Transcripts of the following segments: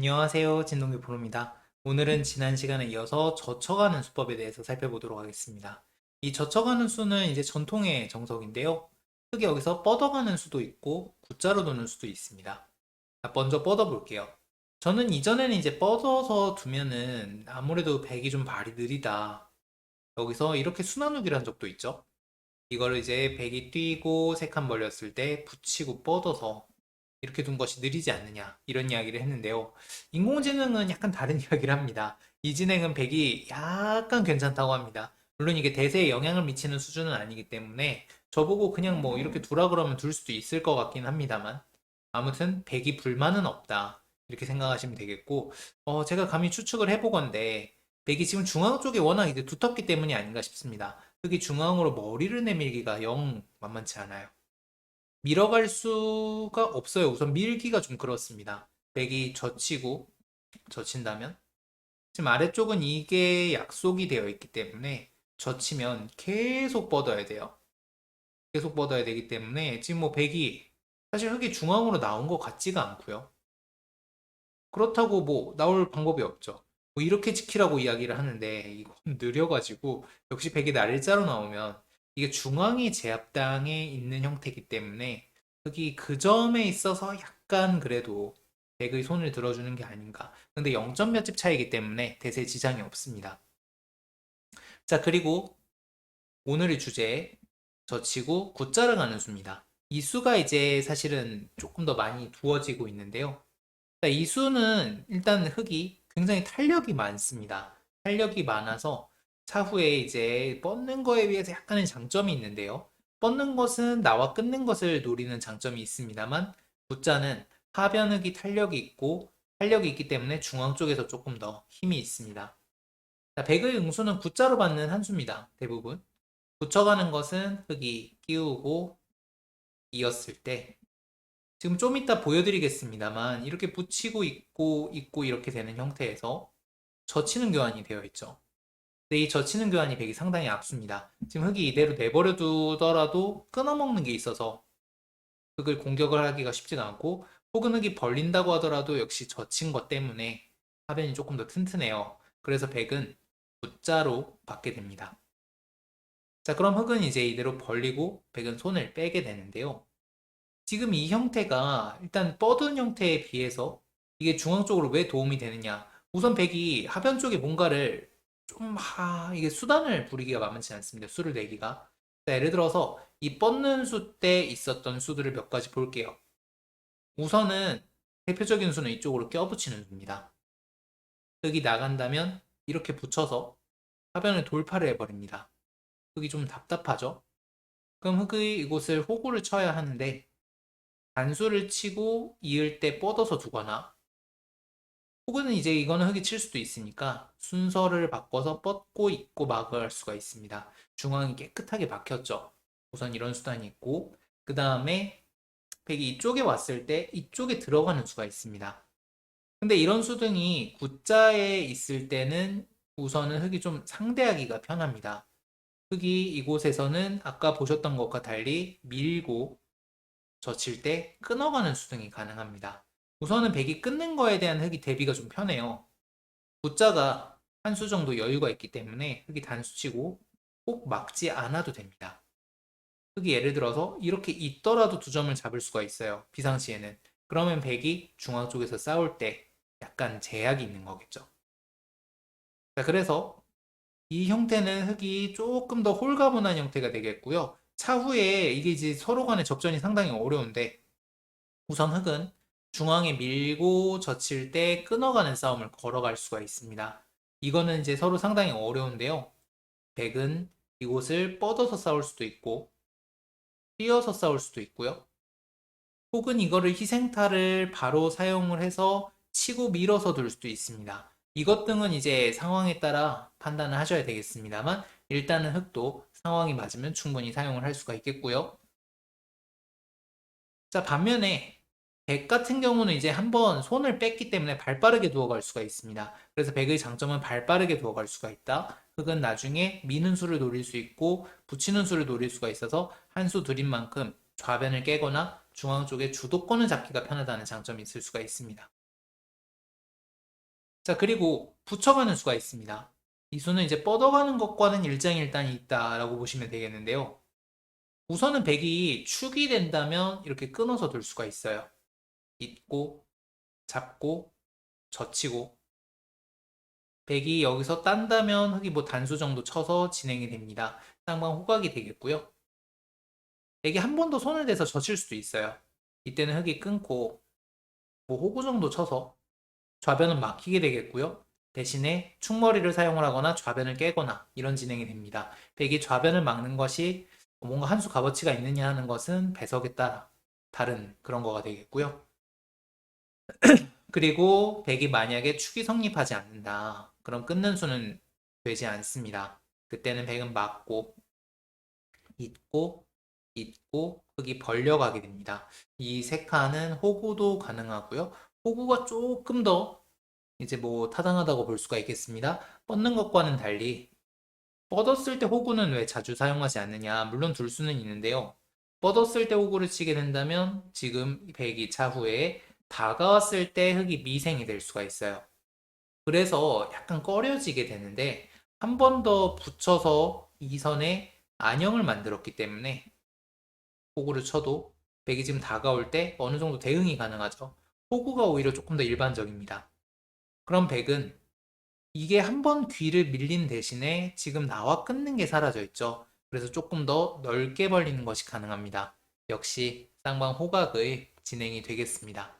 안녕하세요. 진동규 프로입니다. 오늘은 지난 시간에 이어서 젖혀가는 수법에 대해서 살펴보도록 하겠습니다. 이 젖혀가는 수는 이제 전통의 정석인데요. 크게 여기서 뻗어가는 수도 있고 굿자로 도는 수도 있습니다. 자, 먼저 뻗어 볼게요. 저는 이전에는 이제 뻗어서 두면은 아무래도 백이 좀 발이 느리다. 여기서 이렇게 한 적도 있죠. 이거를 이제 백이 뛰고 세 칸 벌렸을 때 붙이고 뻗어서 이렇게 둔 것이 느리지 않느냐 이런 이야기를 했는데요. 인공지능은 약간 다른 이야기를 합니다. 이 진행은 백이 약간 괜찮다고 합니다. 물론 이게 대세에 영향을 미치는 수준은 아니기 때문에 저보고 그냥 뭐 이렇게 두라 그러면 둘 수도 있을 것 같긴 합니다만 아무튼 백이 불만은 없다 이렇게 생각하시면 되겠고 어, 제가 감히 추측을 해보건데 백이 지금 중앙 쪽에 워낙 이제 두텁기 때문이 아닌가 싶습니다. 흑이 중앙으로 머리를 내밀기가 영 만만치 않아요. 밀어갈 수가 없어요. 우선 밀기가 좀 그렇습니다. 백이 젖히고 젖힌다면 지금 아래쪽은 이게 약속이 되어 있기 때문에 젖히면 계속 뻗어야 돼요. 계속 뻗어야 되기 때문에 지금 뭐 백이 사실 흙이 중앙으로 나온 것 같지가 않고요. 그렇다고 뭐 나올 방법이 없죠. 뭐 이렇게 지키라고 이야기를 하는데 이건 느려가지고 역시 백이 날짜로 나오면 이게 중앙이 제압당에 있는 형태이기 때문에 흑이 그 점에 있어서 약간 그래도 백의 손을 들어주는 게 아닌가. 근데 0점 몇집 차이기 때문에 대세 지장이 없습니다. 자, 그리고 오늘의 주제 젖히고 굿자를 가는 수입니다. 이 수가 이제 사실은 조금 더 많이 두어지고 있는데요. 자, 이 수는 일단 흑이 굉장히 탄력이 많습니다. 탄력이 많아서 차후에 이제 뻗는 거에 비해서 약간의 장점이 있는데요. 뻗는 것은 나와 끊는 것을 노리는 장점이 있습니다만 굿자는 하변흑이 탄력이 있고 탄력이 있기 때문에 중앙 쪽에서 조금 더 힘이 있습니다. 자, 백의 응수는 굿자로 받는 한 수입니다. 대부분. 붙여가는 것은 흑이 끼우고 이었을 때 지금 좀 이따 보여드리겠습니다만 이렇게 붙이고 있고 있고 이렇게 되는 형태에서 젖히는 교환이 되어 있죠. 이 젖히는 교환이 백이 상당히 악수입니다. 지금 흑이 이대로 내버려 두더라도 끊어먹는 게 있어서 흑을 공격을 하기가 쉽지가 않고 혹은 흑이 벌린다고 하더라도 역시 젖힌 것 때문에 하변이 조금 더 튼튼해요. 그래서 백은 굿자로 받게 됩니다. 자, 그럼 흑은 이제 이대로 벌리고 백은 손을 빼게 되는데요. 지금 이 형태가 일단 뻗은 형태에 비해서 이게 중앙 쪽으로 왜 도움이 되느냐? 우선 백이 하변 쪽에 뭔가를 좀, 하, 이게 수단을 부리기가 만만치 않습니다. 수를 내기가. 자, 예를 들어서 이 뻗는 수 때 있었던 수들을 몇 가지 볼게요. 우선은 대표적인 수는 이쪽으로 껴붙이는 수입니다. 흑이 나간다면 이렇게 붙여서 하변을 돌파를 해버립니다. 흑이 좀 답답하죠? 그럼 흑의 이곳을 호구를 쳐야 하는데 단수를 치고 이을 때 뻗어서 두거나 혹은 이제 이거는 흑이 칠 수도 있으니까 순서를 바꿔서 뻗고 있고 막을 수가 있습니다. 중앙이 깨끗하게 박혔죠. 우선 이런 수단이 있고 그 다음에 백이 이쪽에 왔을 때 이쪽에 들어가는 수가 있습니다. 근데 이런 수등이 굿자에 있을 때는 우선은 흑이 좀 상대하기가 편합니다. 흑이 이곳에서는 아까 보셨던 것과 달리 밀고 젖힐 때 끊어가는 수등이 가능합니다. 우선은 백이 끊는 거에 대한 흑이 대비가 좀 편해요. 굿자가 한 수 정도 여유가 있기 때문에 흑이 단수치고 꼭 막지 않아도 됩니다. 흑이 예를 들어서 이렇게 있더라도 두 점을 잡을 수가 있어요. 비상시에는. 그러면 백이 중앙 쪽에서 싸울 때 약간 제약이 있는 거겠죠. 자, 그래서 이 형태는 흑이 조금 더 홀가분한 형태가 되겠고요. 차후에 이게 이제 서로 간의 접전이 상당히 어려운데 우선 흑은 중앙에 밀고 젖힐 때 끊어가는 싸움을 걸어갈 수가 있습니다. 이거는 이제 서로 상당히 어려운데요. 백은 이곳을 뻗어서 싸울 수도 있고 뛰어서 싸울 수도 있고요. 혹은 이거를 희생타를 바로 사용을 해서 치고 밀어서 둘 수도 있습니다. 이것 등은 이제 상황에 따라 판단을 하셔야 되겠습니다만 일단은 흑도 상황이 맞으면 충분히 사용을 할 수가 있겠고요. 자, 반면에 백 같은 경우는 이제 한번 손을 뺐기 때문에 발 빠르게 누워갈 수가 있습니다. 그래서 백의 장점은 발 빠르게 누워갈 수가 있다. 흑은 나중에 미는 수를 노릴 수 있고 붙이는 수를 노릴 수가 있어서 한 수 들인 만큼 좌변을 깨거나 중앙 쪽에 주도권을 잡기가 편하다는 장점이 있을 수가 있습니다. 자, 그리고 붙여가는 수가 있습니다. 이 수는 이제 뻗어가는 것과는 일장일단이 있다라고 보시면 되겠는데요. 우선은 백이 축이 된다면 이렇게 끊어서 둘 수가 있어요. 잇고, 잡고, 젖히고. 백이 여기서 딴다면 흑이 뭐 단수 정도 쳐서 진행이 됩니다. 쌍방 호각이 되겠고요. 백이 한 번 더 손을 대서 젖힐 수도 있어요. 이때는 흑이 끊고 뭐 호구 정도 쳐서 좌변은 막히게 되겠고요. 대신에 충머리를 사용을 하거나 좌변을 깨거나 이런 진행이 됩니다. 백이 좌변을 막는 것이 뭔가 한 수 값어치가 있느냐 하는 것은 배석에 따라 다른 그런 거가 되겠고요. 그리고 백이 만약에 축이 성립하지 않는다. 그럼 끊는 수는 되지 않습니다. 그때는 백은 막고 잇고 잇고 흑이 벌려가게 됩니다. 이 세 칸은 호구도 가능하고요. 호구가 조금 더 이제 뭐 타당하다고 볼 수가 있겠습니다. 뻗는 것과는 달리 뻗었을 때 호구는 왜 자주 사용하지 않느냐? 물론 둘 수는 있는데요. 뻗었을 때 호구를 치게 된다면 지금 백이 차후에 다가왔을 때 흑이 미생이 될 수가 있어요. 그래서 약간 꺼려지게 되는데 한 번 더 붙여서 이 선에 안형을 만들었기 때문에 호구를 쳐도 백이 지금 다가올 때 어느 정도 대응이 가능하죠. 호구가 오히려 조금 더 일반적입니다. 그럼 백은 이게 한 번 귀를 밀린 대신에 지금 나와 끊는 게 사라져 있죠. 그래서 조금 더 넓게 벌리는 것이 가능합니다. 역시 쌍방 호각의 진행이 되겠습니다.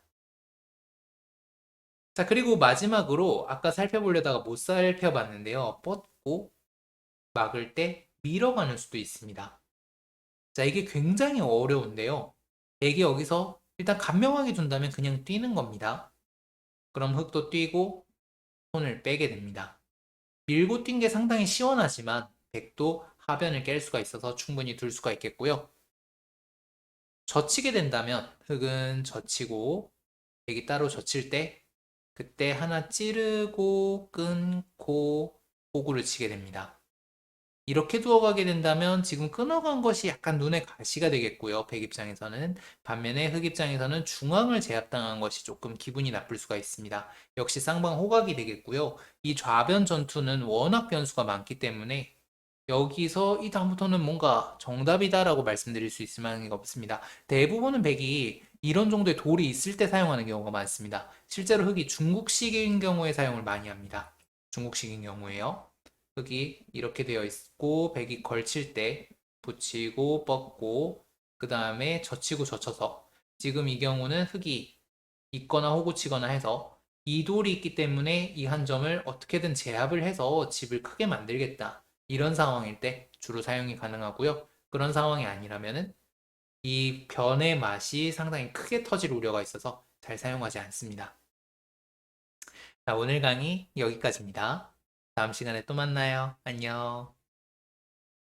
자, 그리고 마지막으로 아까 살펴보려다가 못 살펴봤는데요. 뻗고 막을 때 밀어가는 수도 있습니다. 자, 이게 굉장히 어려운데요. 백이 여기서 일단 간명하게 둔다면 그냥 뛰는 겁니다. 그럼 흑도 뛰고 손을 빼게 됩니다. 밀고 뛴 게 상당히 시원하지만 백도 하변을 깰 수가 있어서 충분히 둘 수가 있겠고요. 젖히게 된다면 흑은 젖히고 백이 따로 젖힐 때 그때 하나 찌르고 끊고 호구를 치게 됩니다. 이렇게 두어가게 된다면 지금 끊어간 것이 약간 눈에 가시가 되겠고요. 백 입장에서는. 반면에 흑 입장에서는 중앙을 제압당한 것이 조금 기분이 나쁠 수가 있습니다. 역시 쌍방 호각이 되겠고요. 이 좌변 전투는 워낙 변수가 많기 때문에 여기서 이 다음부터는 뭔가 정답이다라고 말씀드릴 수 있을 만한 게 없습니다. 대부분은 백이 이런 정도의 돌이 있을 때 사용하는 경우가 많습니다. 실제로 흑이 중국식인 경우에 사용을 많이 합니다. 중국식인 경우에요. 흑이 이렇게 되어 있고 백이 걸칠 때 붙이고 뻗고 그 다음에 젖히고 젖혀서 지금 이 경우는 흑이 있거나 호구 치거나 해서 이 돌이 있기 때문에 이 한 점을 어떻게든 제압을 해서 집을 크게 만들겠다 이런 상황일 때 주로 사용이 가능하고요 그런 상황이 아니라면은 이 변의 맛이 상당히 크게 터질 우려가 있어서 잘 사용하지 않습니다. 자, 오늘 강의 여기까지입니다. 다음 시간에 또 만나요. 안녕.